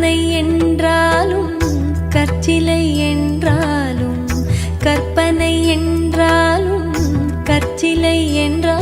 கற்பனை என்றாலும் கற்சிலை என்றாலும் கற்பனை என்றாலும் கற்சிலை என்றாலும்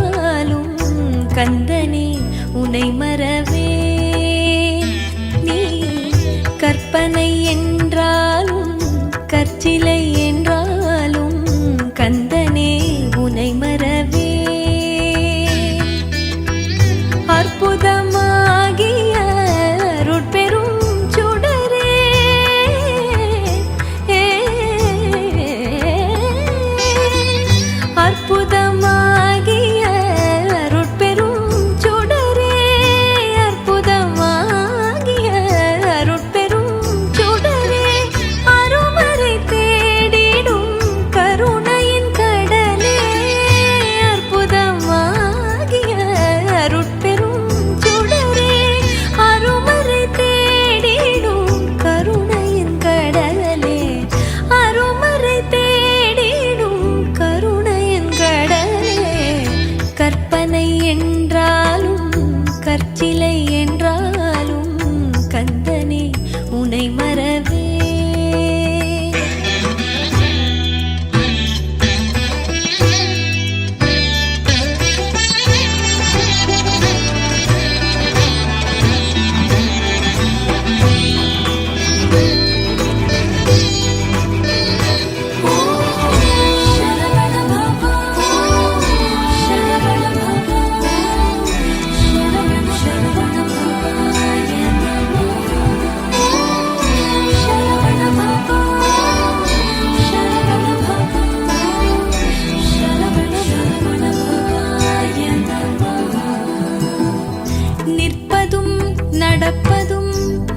நடப்பதும்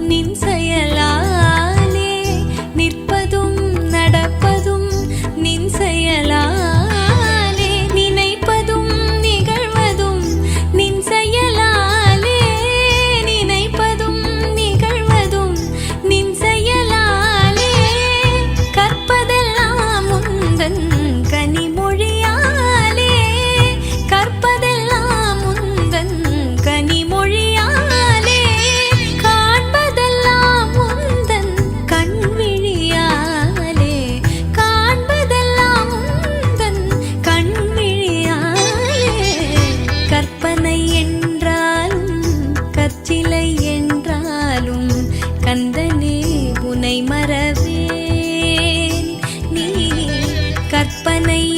நின் செயலா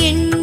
எண்ண